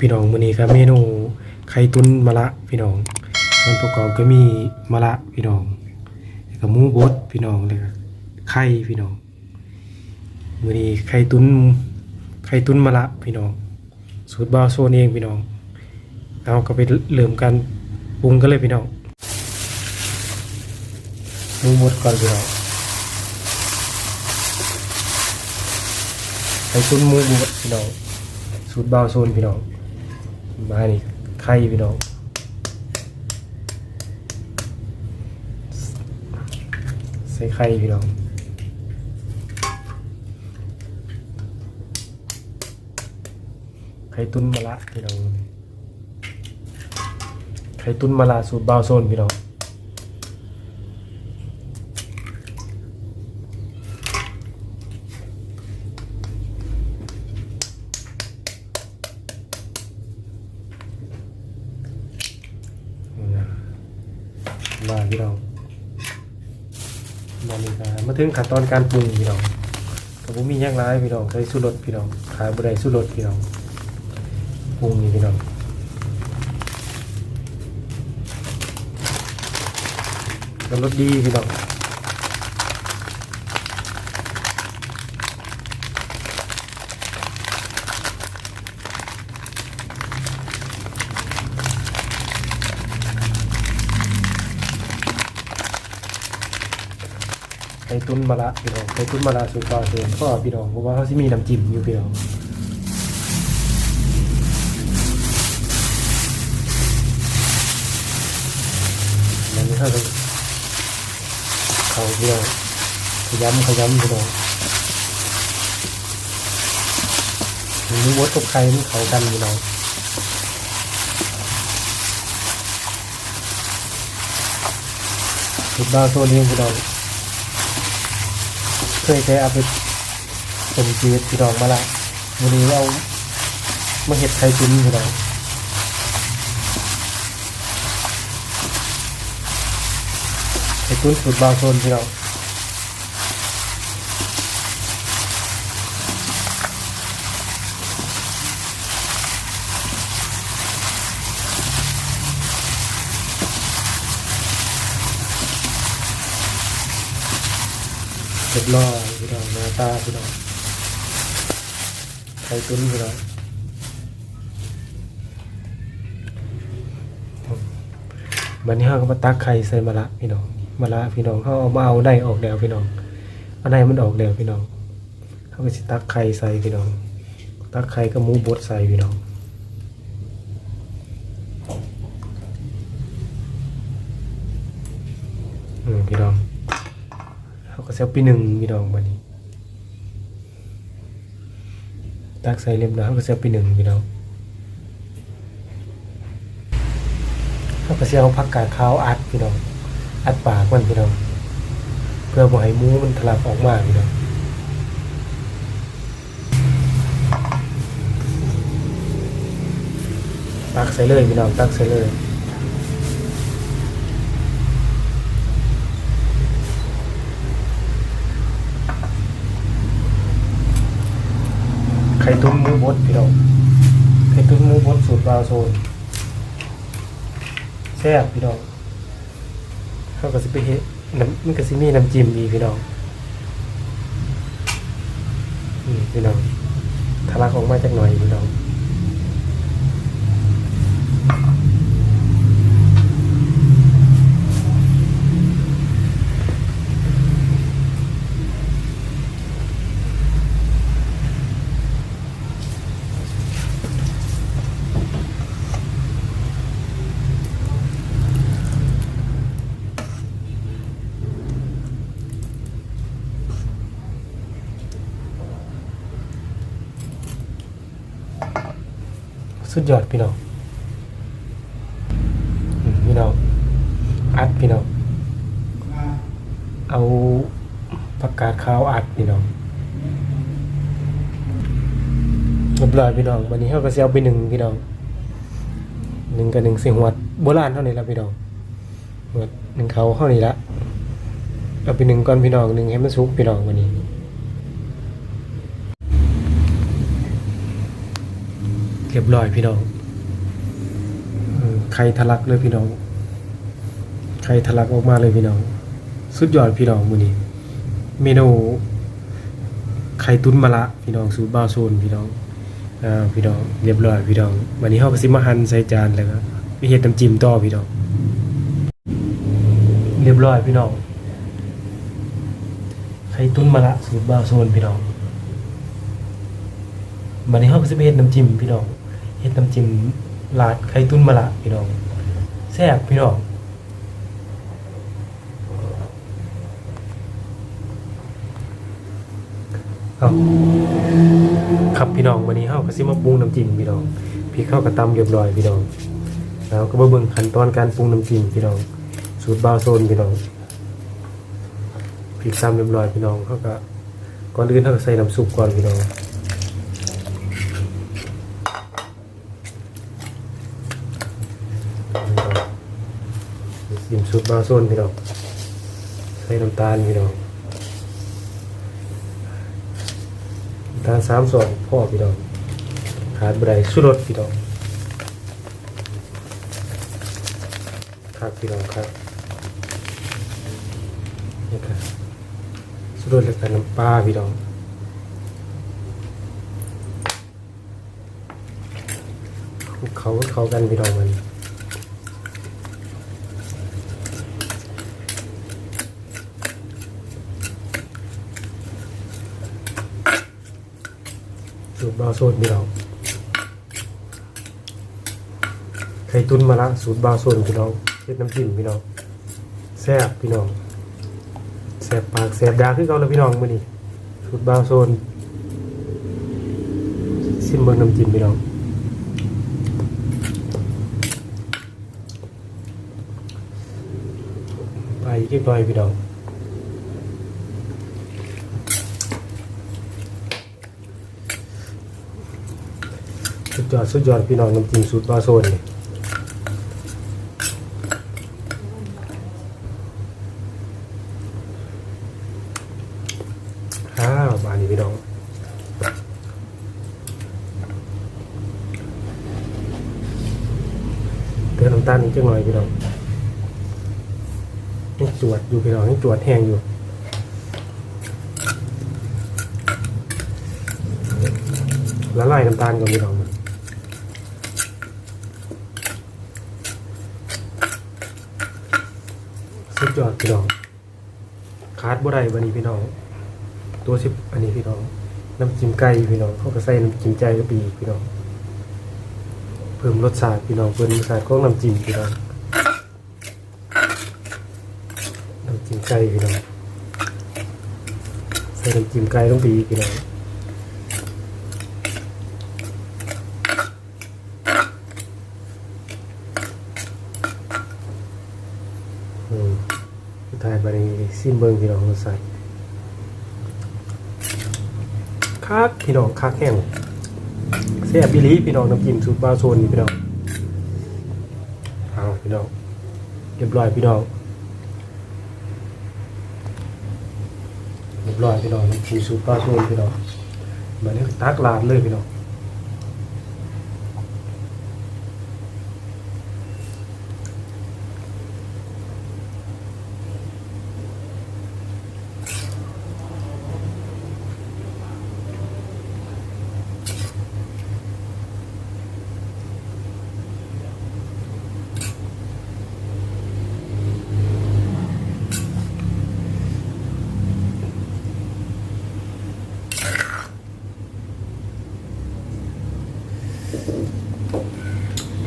พี่น้องมื้อนี้ครับเมนูไข่ตุ้นมะระพี่น้องส่วนประกอบก็มีมะระพี่น้องแล้วก็หมูบดพี่น้องแล้วก็ไข่พี่น้องมื้อนี้ไข่ตุ้นไข่ตุ้นมะระพี่น้อง สูตรบ้าโซนเองพี่น้อง เอาก็ไปเริ่มกันปรุงกันเลยพี่น้องหมูบดก่อนพี่น้องไข่ตุ้นหมูบดพี่น้องสูตรบ้าโซนพี่น้อง มานี่ไข่พี่น้องใส่ไข่พี่น้องไข่ตุ้นมะละพี่น้องไข่ตุ้นมะละสูตรบาวโซนพี่น้อง มาพี่น้องมานี่ครับมาถึง ขั้นตอนการปรุงพี่น้องกับผมมีแย่างไรพี่น้องใส่สูตรสพี่น้องขายบริสูตรสพี่น้องปรุงนี่พี่น้องรสดีพี่น้อง ตุ้นมะระพี่น้องไข่ตุ้นมะระสูตรปลาเสือก็พี่น้องเพราะว่าเขาสิมีน้ำจิ้มอยู่พี่น้องมันนี่เขาจะเขาพี่น้องขยำขยำพี่น้องมีวัดกับไข่มันเขากันพี่น้องสุดดาวโซนนี้พี่น้อง เคยใช้เอาไปเป็นชีวิตพี่น้องมาละวันนี้เอามาเห็ดไข่จิ้มพี่น้องไข่ตุ้นสูตรบางโซนพี่น้อง รียบร้อยพี่น้องหน้าตาพี่น้องไข่ตุ้นพี่น้องบันนี้เราก็มาตักไข่ใส่มะระพี่น้องมะระพี่น้องเขาเอามาเอาได้ออกแล้วพี่น้องเอาได้มันออกแล้วพี่น้องเขาก็สิตักไข่ใส่พี่น้อง ตักไข่กับหมูบดใส่พี่น้อง อืมพี่น้อง เขาก็เซลปีหนึ่งพี่น้องมานี้ ตักใส่เรียบร้อยเขาก็เซลปีหนึ่งพี่น้องเขาก็เซลพักกาดขาวอัดพี่น้องอัดปากมันพี่น้องเพื่อบ่ให้มูมันทะลักออกมาพี่น้องตักใส่เลยพี่น้องตักใส่เลย ข่ตุ้มมือบดพี่น้องไข่ตุ้มมือบดสูตรบาวโซนแซ่บพี่น้องเขาก็สิไปเฮ็ดน้ำมันก็สิมีน้ำจิ้มดีพี่น้องนี่พี่น้องทะลักออกมาจากหน่อยพี่น้อง สุดยอดพี่น้องพี่น้องอัดพี่น้องเอาผักกาดขาวอัดพี่น้องเรียบร้อยพี่น้องวันนี้เขาก็สิเอาไปหนึ่งพี่น้องหนึ่งกับหนึ่งสียงหวดโบราณเท่านี้ละพี่น้องหวดหนึ่งเขาเท่านี้ละเอาไปหนึ่งก่อนพี่น้องหนึ่งให้มันสุกพี่น้องวันนี้ พ เรียบร้อยพี่น้องเออไข่ทะลักเลยพี่น้องไข่ทะลักออกมาเลยพี่น้อง สุดยอดพี่น้องมือนี้ เมนูไข่ตุ้นมะละพี่น้องสูตรบาโซนพี่น้องอ่าพี่น้องเรียบร้อยพี่น้องวันนี้เฮาก็สิมาหั่นใส่จานแล้วก็ไปเฮ็ดน้ำจิ้มต่อพี่น้อง เรียบร้อยพี่น้องไข่ตุ้นมะละสูตรบาโซนพี่น้องวันนี้เฮาก็สิไปเฮ็ดน้ำจิ้มพี่น้อง เฮ็ดน้ำจิ้มราดไข่ตุ้นมะละพี่น้องแซ่บพี่น้องครับครับพี่น้องวันนี้เฮาก็สิมาปรุงน้ำจิ้มพี่น้องพี่เข้าวกับตำเรียบร้อยพี่น้องแล้วก็มาเบิ่งขั้นตอนการปรุงน้ำจิ้มพี่น้อง สูตรบาวโซนพี่น้องพริกซ้ำเรียบร้อยพี่น้องเขาก็ก่อนอื่นเขาก็ใส่น้ำซุปก่อนพี่น้อง จิ้มสูตรบาวโซนพี่น้องใส่น้ำตาลพี่น้องทาสามส่วนพ่อพี่น้องขาดบไดสุรสพี่น้องครับพี่น้องครับนี่ครับสุรสแล้วก็น้ำปลาพี่น้องคลุกเขาเขากันพี่น้องมัน สูตรบาโซนพี่น้องไข่ตุ้นมะละสูตรบาโซนพี่น้องเฮ็ดน้ำจิ้มพี่น้องแซ่บพี่น้องแซ่บปากแซ่บดาคือเก่าแล้วพี่น้องมื้อนี้สูตรบาโซนชิมเบิ่งน้ำจิ้มพี่น้องไปเรียบร้พี่น้อง สุดยอดสุดยอดพี่น้องน้ำจิ้มสูตรบาโซนนี่อ้าวบานนี้พี่น้องเติมน้ำตาลนิดจังหน่อยพี่น้องยังจวดอยู่พี่น้องยังจวดแห้งอยู่ละลายน้ำตาลก่อนพี่น้องมันสุดยอดพี่น้องขาด บ่ได้บันนี้พี่น้อง ตัวสิบอันนี้พี่น้องน้ำจิ้มไก่พี่น้องเขาก็ใส่น้ำจิ้มใจก็ปีพี่น้อง เพิ่มรสชาติพี่น้องเพิ่มรสชาติของน้ำจิ้มพี่น้องน้ำจิ้มไก่พี่น้องใส่น้ำจิ้มไก่ต้องปีพี่น้อง อืมสุดท้ายไป ซิมเบิงพี่น้องใส่คักพี่น้องคักแห้งแซ่บอีหลีพี่น้องน้ำจิ้มสูตรบาโซนนี่พี่น้องเอาพี่น้องเรียบร้อยพี่น้องเรียบร้อยพี่น้องน้ำจิ้มสูตรบาโซนพี่น้องแบบนี้ตักลาดเลยพี่น้อง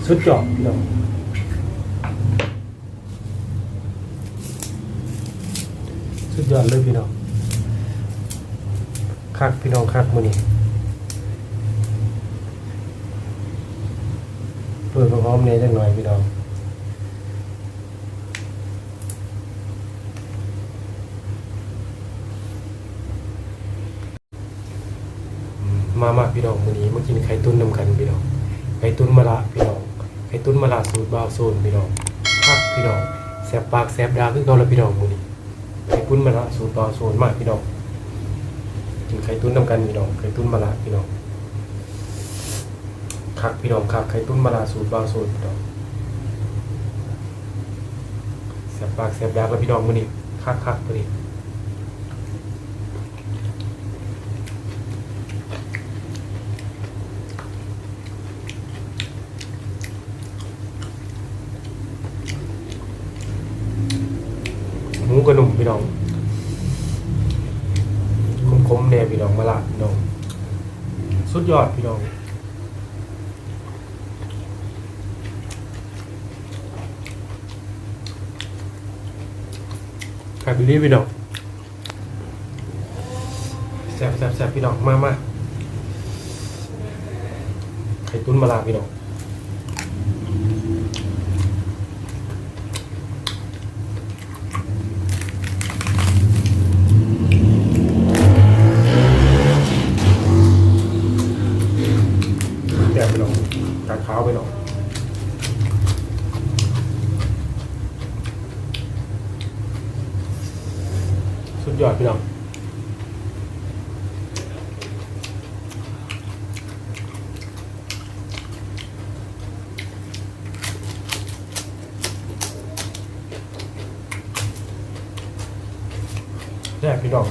สุดยอดพี่น้องสุดยอดเลยพี่น้องคักพี่น้องคักมือนี้เปิดพร้อมเนี่ยจังหน่อยพี่น้อง มามาพี่น้องมือนี้มากินไข่ตุ้นนำกันพี่น้องไข่ตุ้นมะละพี่น้องไข่ตุ้นมะละสูตรบาวโซนพี่น้องพักพี่น้องแสบปากแสบดาคือเก่าแล้วพี่น้องมื้อนี้ไข่ตุ้นมะละสูตรบาวโซนมากพี่น้องกินไข่ตุ้นนำกันพี่น้องไข่ตุ้นมะละพี่น้องคักพี่น้องคักไข่ตุ้นมะลาสูตรบาวสูตรพี่น้องเสียบปากเสียบยาแล้วพี่น้องมื้อนี้คักคักๆมื้อนี้หมูกระหี่น้องคมๆแน่พี่น้องมะละพี่น้องสุดยอดพี่น้องขายไปรีพี่น้องแซ่บแซ่บแซ่บพี่น้องมากมาไข่ตุ้นมะลาพี่น้องแซ่บพี่น้องกาดขาวพี่น้อง สุดยอดพี่น้องแซ่บ พี่น้อง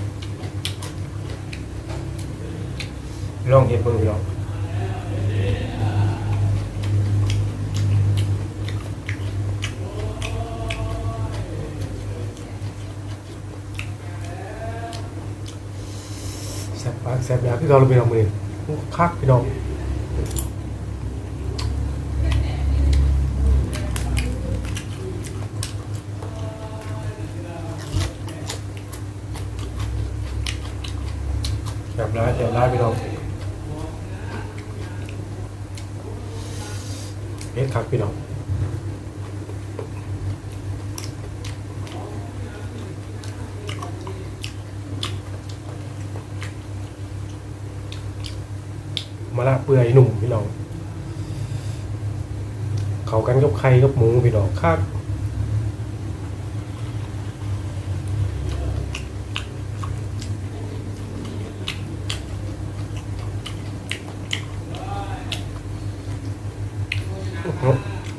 พี่น้องเห็นเบิ่งพี่น้องแซ่บปากแซ่บยาพี่เราพี่น้องมือนคักพี่น้อง บร้ายแซ่บร้ายพี่น้องเอ็ดคักพี่น้องมาละเปื่อยหนุ่มพี่น้อง เขากันกับไข่กับหมูพี่น้องคัก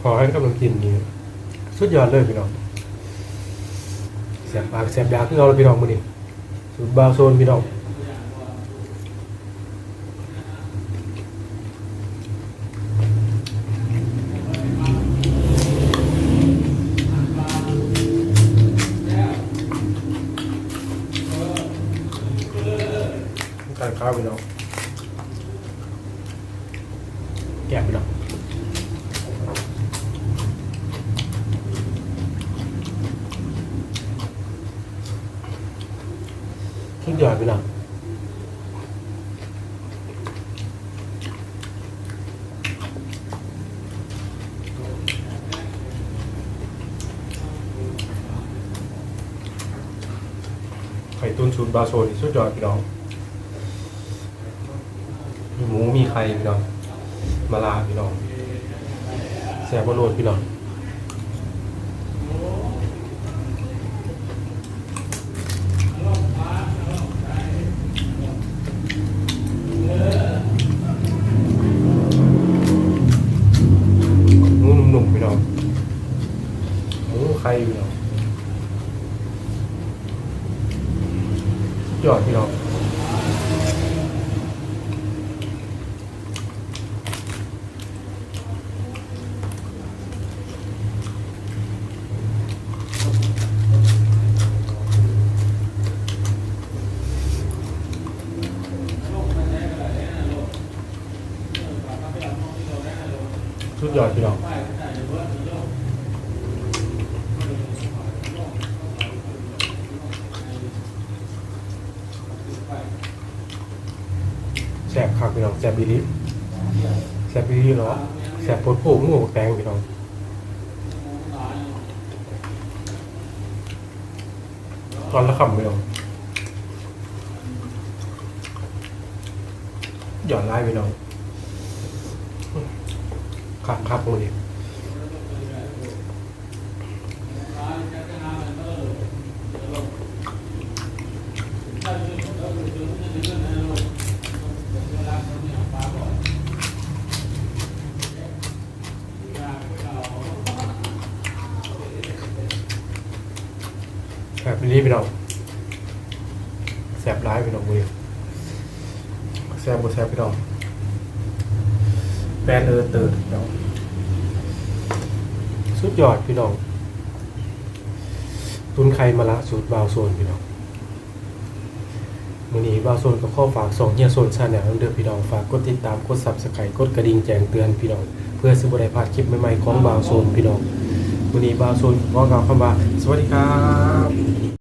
ขอให้ กำลังกินนี่สุดยอดเลยพี่น้องเสียบปากเสียบยาคือเราเลยพี่น้องมือนี่สุดบาโซนพี่น้อง การข้าวไปน้องแกะไปน้อง ทุกอย่างไปน้องไข่ตุ้นชูนบาโซนี่สุดยอดพี่น้อง มีหมูมีไข่พี่น้อง มาลาพี่น้องแซ่บบโรดพี่น้องหมูหนุ่มๆพี่น้องหมูไข่พี่น้องสุดยอดพี่น้อง สุด ยอดพี่น้องแสบคักพี่น้องแสบดีลิแสบดีลิเนาะแสบปวดโผล่หมูแตงพี่น้องตอนละคำพี่น้องหย่อนไล่พี่น้อง คับคักเลแบบนี้พี่น้องแสบร้ายไปหน้องเลยแสบบ่แสบพี่น้อง แปนเออเติร์ดพี่น้องสุดยอดพี่น้อง ตุนไข่มาละสูตรบาวโซนพี่น้องมือนี้บาวโซนก็ข้อฝากส่งเฮียโซนชาแนลเด้อพี่น้องฝากกดติดตามกดซับสไครต์กดกระดิ่งแจ้งเตือนพี่น้อง เพื่อสิบได้พลาดคลิปใหม่ๆของบาวโซนพี่น้องมือนี้บาวโซนขอกล่าวคำว่าสวัสดีครับ